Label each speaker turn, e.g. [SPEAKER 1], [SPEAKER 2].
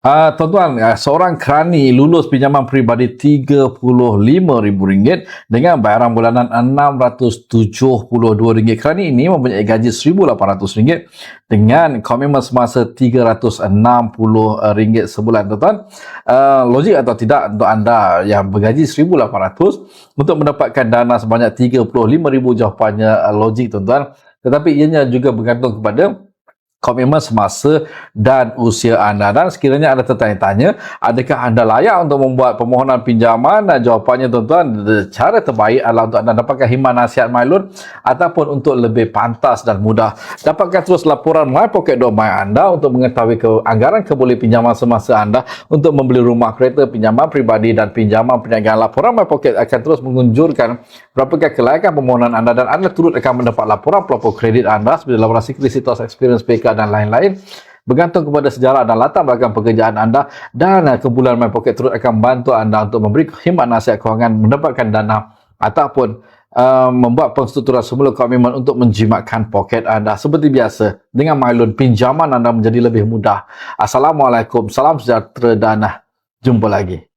[SPEAKER 1] Ah, tuan-tuan, ah, seorang kerani lulus pinjaman peribadi RM35,000 dengan bayaran bulanan RM672. Kerani ini mempunyai gaji RM1,800 dengan komitmen semasa RM360 sebulan, tuan-tuan. Ah, logik atau tidak untuk anda yang bergaji RM1,800 untuk mendapatkan dana sebanyak RM35,000 jawapannya ah, logik, tuan-tuan. Tetapi ianya juga bergantung kepada komitmen semasa dan usia anda. Dan sekiranya anda tertanya-tanya adakah anda layak untuk membuat permohonan pinjaman? Dan jawapannya tuan-tuan cara terbaik adalah untuk anda dapatkan himan nasihat MyLoan ataupun untuk lebih pantas dan mudah. Dapatkan terus laporan MyPocket.my anda untuk mengetahui ke anggaran keboleh pinjaman semasa anda untuk membeli rumah kereta pinjaman pribadi dan pinjaman perniagaan. Laporan MyPocket akan terus mengunjurkan berapakah kelayakan permohonan anda dan anda turut akan mendapat laporan pelapor kredit anda. Seperti laporan Security Experience PK dan lain-lain. Bergantung kepada sejarah dan latar belakang pekerjaan anda dan uh, kebulan My Pocket turut akan membantu anda untuk memberi khidmat nasihat kewangan mendapatkan dana ataupun uh, membuat penstrukturan semula komitmen untuk menjimatkan poket anda. Seperti biasa dengan MyLoan pinjaman anda menjadi lebih mudah. Assalamualaikum salam sejahtera dan uh, jumpa lagi